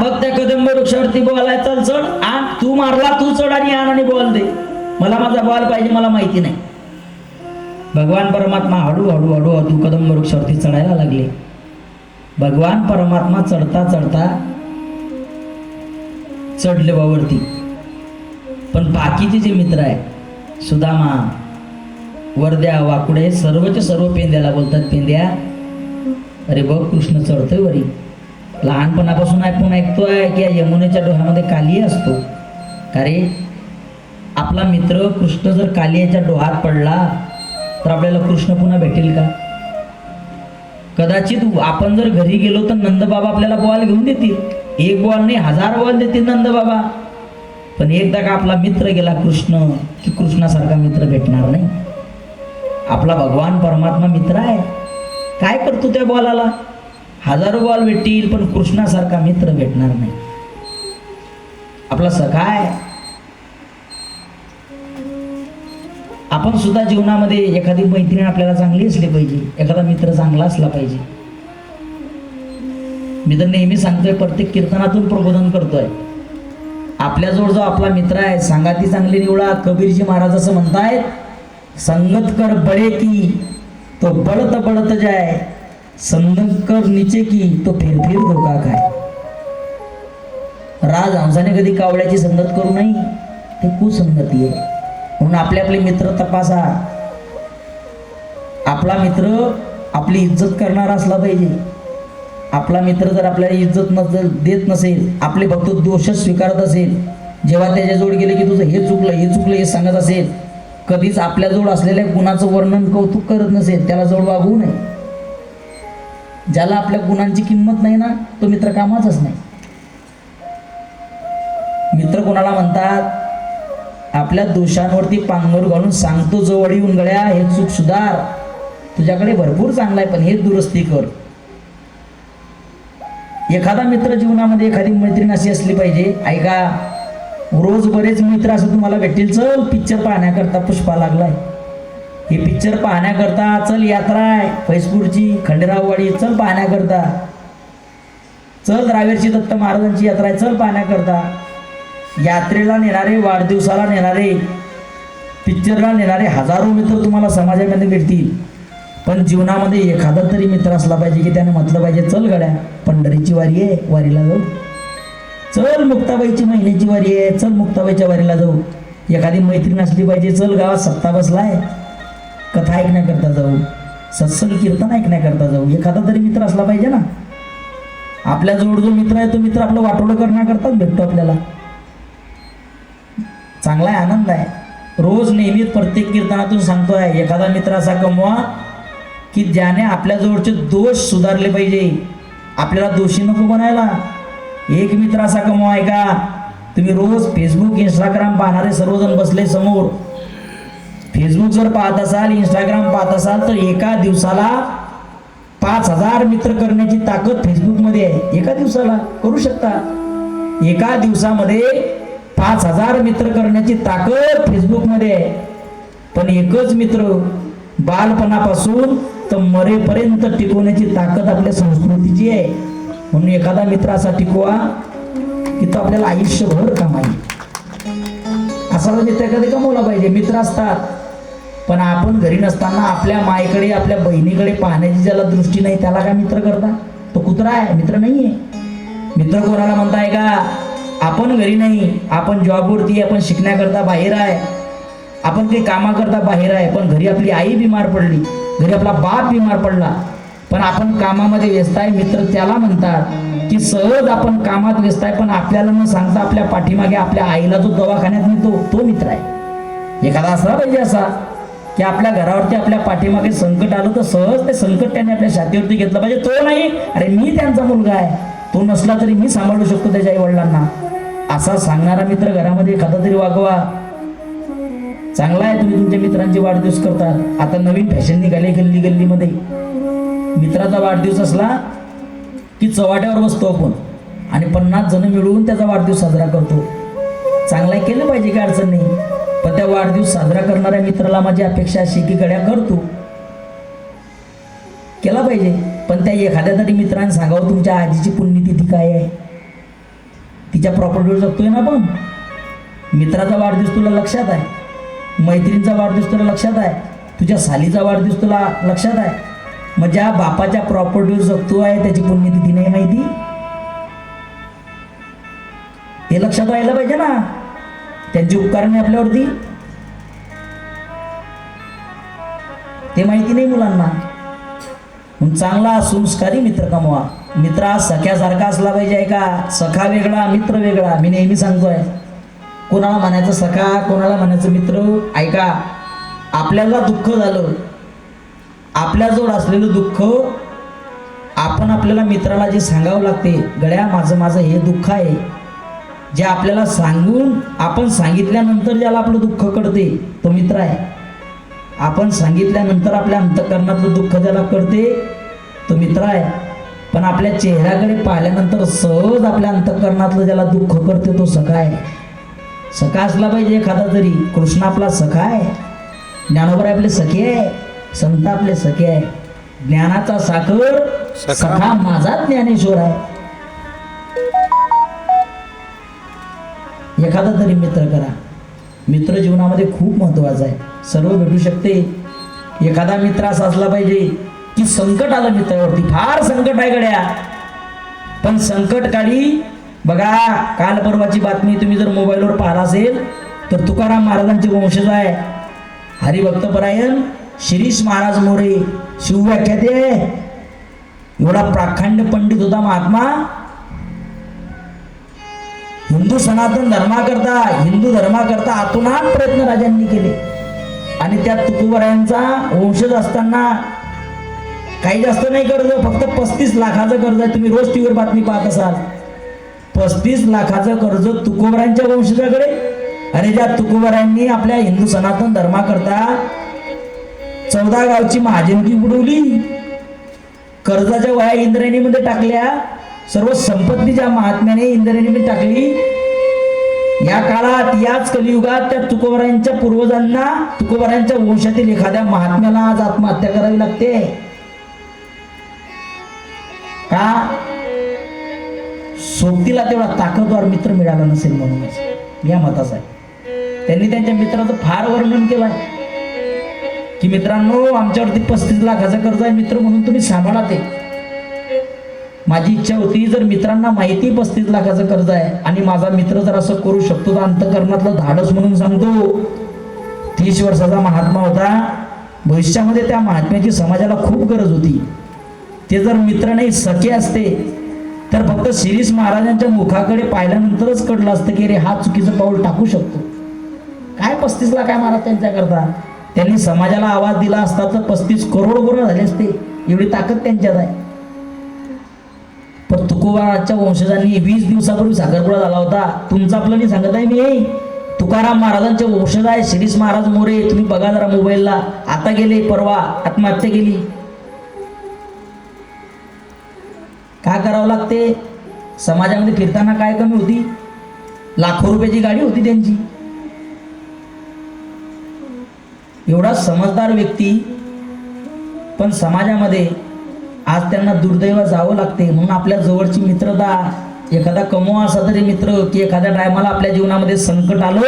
बघ कदंब वृक्षावरती बोलाय चल चढ. आण तू मारला तू चढ आणि आण आणि बॉल दे. मला माझा बॉल पाहिजे मला माहिती नाही. भगवान परमात्मा हळू हळू हळू हळू कदंब वृक्षावरती चढायला लागले. भगवान परमात्मा चढता चढता चढले बावरती पण बाकीचे जे मित्र आहे सुदामा वर्द्या वाकुडे सर्वचे सर्व पेंद्याला बोलतात पेंद्या अरे बघ कृष्ण चढतोय वरी. लहानपणापासून ऐकून ऐकतोय की या यमुनेच्या डोह्यामध्ये काली असतो. का रे आपला मित्र कृष्ण जर कालियाच्या डोहात पडला तर आपल्याला कृष्ण पुन्हा भेटेल का? कदाचित आपण जर घरी गेलो तर नंदबाबा आपल्याला बॉल घेऊन देतील. एक बॉल नाही हजार बॉल देतील नंदबाबा. पण एकदा का आपला मित्र गेला कृष्ण की कृष्णासारखा मित्र भेटणार नाही? आपला भगवान परमात्मा मित्र आहे. काय करतो त्या बॉलाला? हजारो बॉल भेटतील पण कृष्णासारखा मित्र भेटणार नाही. आपला सखाय आपण सुद्धा जीवनामध्ये एखादी मैत्रीण आपल्याला चांगली असली पाहिजे एखादा मित्र चांगला असला पाहिजे. मी तर नेहमी सांगतोय प्रत्येक कीर्तनातून प्रबोधन करतोय. आपल्याजवळ जो आपला मित्र आहे सांगाती चांगली निवडा कबीरजी महाराज असं म्हणतायत संगत कर बळे की तो बळत बळत जाय. संदकर कर निचे की तो फिर फिर धोका काय राजहंसाने कधी कावळ्याची संगत करू नाही ते कुसंगती आहे म्हणून आपले आपले मित्र तपासा. आपला मित्र आपली इज्जत करणारा असला पाहिजे. आपला मित्र जर आपल्याला इज्जत नसेल देत नसेल आपले फक्त दोषच स्वीकारत असेल जेव्हा त्याच्याजवळ गेले की तुझं हे चुकलं हे चुकलं हे सांगत असेल कधीच आपल्याजवळ असलेल्या गुणाचं वर्णन कौतुक करत नसेल त्याला जवळ वागवू नये. ज्याला आपल्या गुणांची किंमत नाही ना तो मित्र कामाचाच नाही. मित्र कोणाला म्हणतात? आपल्या दोषांवरती पांघर घालून सांगतो जवळ येऊन गळ्या हे चूक सुधार. तुझ्याकडे भरपूर चांगला आहे पण हे दुरुस्ती कर. एखादा मित्र जीवनामध्ये एखादी मैत्रीण अशी असली पाहिजे ऐका रोज बरेच मित्र असं तुम्हाला भेटतील चल पिक्चर पाहण्याकरता पुष्पा लागलाय. हे पिक्चर पाहण्याकरता चल यात्रा आहे. फैसपूरची खंडेराववाडी चल पाहण्याकरता. चल रावेरची दत्त महाराजांची यात्रा आहे चल पाहण्याकरता. यात्रेला नेणारे वाढदिवसाला नेणारे पिक्चरला नेणारे हजारो मित्र तुम्हाला समाजामध्ये भेटतील. पण जीवनामध्ये एखादा तरी मित्र असला पाहिजे की त्याने म्हटलं पाहिजे चल गड्या पंढरीची वारी आहे वारीला जाऊ. चल मुक्ताबाईची महिन्याची वारी आहे चल मुक्ताबाईच्या वारीला जाऊ. एखादी मैत्रीण असली पाहिजे चल गावात सत्ता बसलाय. कथा ऐकण्याकरता जाऊ सत्संग कीर्तन ऐकण्याकरता जाऊ. एखादा तरी मित्र असला पाहिजे ना. आपल्या जवळ जो मित्र आहे तो मित्र आपलं वाटोळं करण्याकरताच भेटतो आपल्याला. चांगला आहे आनंद आहे. रोज नेहमी प्रत्येक कीर्तनातून सांगतोय एखादा मित्र असा कमवा की ज्याने आपल्याजवळचे दोष सुधारले पाहिजे. आपल्याला दोषी नको बनायला. एक मित्र असा कमवा आहे का? तुम्ही रोज फेसबुक इंस्टाग्राम पाहणारे सर्वजण बसले समोर. फेसबुक जर पाहत असाल इंस्टाग्राम पाहत असाल तर एका दिवसाला पाच हजार मित्र करण्याची ताकद फेसबुकमध्ये आहे. एका दिवसाला करू शकता. एका दिवसामध्ये पाच हजार मित्र करण्याची ताकद फेसबुकमध्ये आहे. पण एकच मित्र बालपणापासून तर मरेपर्यंत टिकवण्याची ताकद आपल्या संस्कृतीची आहे. म्हणून एखादा मित्र असा टिकवा की तो आपल्याला आयुष्यभर कमाई असा मित्र कधी कमवला पाहिजे मित्र असतात पण आपण घरी नसताना आपल्या मायकडे आपल्या बहिणीकडे पाहण्याची ज्याला दृष्टी नाही त्याला काय मित्र करता? तो कुत्रा आहे मित्र नाही आहे मित्र कोणाला म्हणताय का? आपण घरी नाही आपण जॉबवरती आपण शिकण्याकरता बाहेर आहे. आपण काही कामाकरता बाहेर आहे पण घरी आपली आई बिमार पडली घरी आपला बाप बिमार पडला. पण आपण कामामध्ये व्यस्त आहे मित्र त्याला म्हणतात की सहज आपण कामात व्यस्त आहे पण आपल्याला न सांगता आपल्या पाठीमागे आपल्या आईला जो दवाखान्यात नेतो तो मित्र आहे. एखादा असला पाहिजे असा. की आपल्या घरावरती आपल्या पाठीमागे संकट आलं तर सहज ते संकट त्याने आपल्या छातीवरती घेतलं पाहिजे. तो नाही अरे मी त्यांचा मुलगा आहे. तो नसला तरी मी सांभाळू शकतो त्याच्या आई वडिलांना असा सांगणारा मित्र घरामध्ये एखादा तरी वागवा. चांगला आहे तुम्ही तुमच्या मित्रांचे वाढदिवस करतात आता नवीन फॅशन निघाले गल्ली गल्लीमध्ये. मित्राचा वाढदिवस असला की चवाट्यावर बसतो आपण. आणि पन्नास जण मिळून त्याचा वाढदिवस साजरा करतो. चांगला केलं पाहिजे काय अडचण नाही. पण वाढदिवस साजरा करणाऱ्या मित्राला. माझी अपेक्षा अशी की गड्या करतो. केला पाहिजे. पण त्या एखाद्या तरी मित्राने सांगावं तुमच्या आजीची पुण्यतिथी काय आहे? तिच्या प्रॉपर्टीवर जगतोय ना आपण? मित्राचा वाढदिवस तुला लक्षात आहे? मैत्रिणीचा वाढदिवस तुला लक्षात आहे? तुझ्या सालीचा वाढदिवस तुला लक्षात आहे? मग ज्या बापाच्या प्रॉपर्टीवर जगतो आहे त्याची पुण्यतिथी नाही माहिती? हे लक्षात राहिलं पाहिजे ना. त्यांची उपकारणे आपल्यावरती. ते माहिती नाही मुलांना. चांगला संस्कारी मित्र कमवा. मित्र सख्यासारखा असला पाहिजे का? सखा वेगळा मित्र वेगळा. मी नेहमी सांगतोय कोणाला म्हणायचं सखा कोणाला म्हणायचं मित्र? ऐका आपल्याला दुःख झालं. आपल्याजवळ असलेलं दुःख आपण आपल्याला मित्राला जे सांगावं लागते गड्या माझं माझं हे दुःख आहे. जे आपल्याला सांगून आपण सांगितल्यानंतर ज्याला आपलं दुःख कळते तो मित्र आहे. आपण सांगितल्यानंतर आपल्या अंतकरणातलं दुःख ज्याला कळते तो मित्र आहे. पण आपल्या चेहऱ्याकडे पाहिल्यानंतर सहज आपल्या अंतकरणातलं ज्याला दुःख करते तो सखा आहे. सखा असला पाहिजे एखादा तरी कृष्ण आपला सखा आहे. ज्ञानोबर आपले सखे आहे. संत आपले सखे आहे. ज्ञानाचा साखर सखा. माझा ज्ञानेश्वर आहे. एखादा तरी मित्र करा. मित्र जीवनामध्ये खूप महत्त्वाचं आहे. सर्व भेटू शकते. एखादा मित्र असा असला पाहिजे की संकट आलं मित्रावरती. फार संकट आहे गड्या. पण संकट काळी बघा काल परवाची बातमी तुम्ही जर मोबाईलवर पाहिला असेल तर तुकाराम महाराजांचे वंशज आहे. हरिभक्तपरायण शिरीष महाराज मोरे. शिवव्याख्याते एवढा प्राखंड पंडित होता महात्मा. हिंदू सनातन धर्माकरता हिंदू धर्माकरता आतोनात प्रयत्न राजांनी केले. आणि त्या तुकोबरायांचा वंशज असताना काही जास्त नाही कर्ज फक्त पस्तीस लाखाचं कर्ज आहे. तुम्ही रोज टीव्हीवर बातमी पाहत असाल. पस्तीस लाखाचं कर्ज तुकोबरायांच्या वंशजाकडे. अरे ज्या तुकोबरायांनी आपल्या हिंदू सनातन धर्माकरता चौदा गावची महाजनकी बुडवली कर्जाच्या वया इंद्रायणीमध्ये टाकल्या सर्व संपत्ती ज्या महात्म्याने इंद्रायणीमध्ये टाकली या काळात याच कलियुगात त्या तुकोबरायांच्या पूर्वजांना तुकोबरांच्या वंशातील एखाद्या महात्म्याला आज आत्महत्या करावी लागते. का? सोबतीला तेवढा ताकदवार मित्र मिळाला नसेल म्हणूनच या मताचा. आहे त्यांनी त्यांच्या मित्राचं फार वर्णन केलं की मित्रांनो आमच्यावरती पस्तीस लाखाचा कर्ज आहे मित्र म्हणून तुम्ही सांभाळा ते. माझी इच्छा होती जर मित्रांना माहिती पस्तीस लाखाचं कर्ज आहे आणि माझा मित्र जर असं करू शकतो तर अंतकरणातलं धाडस म्हणून सांगतो. तीस वर्षाचा महात्मा होता. भविष्यामध्ये त्या महात्म्याची समाजाला खूप गरज होती. ते जर मित्र नाही सखे असते तर फक्त शिरीष महाराजांच्या मुखाकडे पाहिल्यानंतरच कळलं असतं की रे हा चुकीचं पाऊल टाकू शकतो. काय पस्तीस लाख आहे महाराज त्यांच्याकरता? त्यांनी समाजाला आवाज दिला असता तर पस्तीस करोड गुण झाले असते. एवढी ताकद त्यांच्यात आहे. तुकोबाच्या वंशजांनी वीस दिवसापूर्वी साखरपुडा झाला होता. तुमचा आपलं नाही सांगत आहे मी. तुकाराम महाराजांचे वंशज आहे शिरीष महाराज मोरे तुम्ही बघा जरा मोबाईलला. आता गेले परवा आत्महत्या केली. काय करावं लागते? समाजामध्ये फिरताना काय कमी होती? लाखो रुपयाची गाडी होती त्यांची. एवढा समजदार व्यक्ती पण समाजामध्ये आज त्यांना दुर्दैव जावं लागते. म्हणून आपल्या जवळची मित्रता एखादा कमवा असा तरी मित्र की एखाद्या टायमाला आपल्या जीवनामध्ये संकट आलं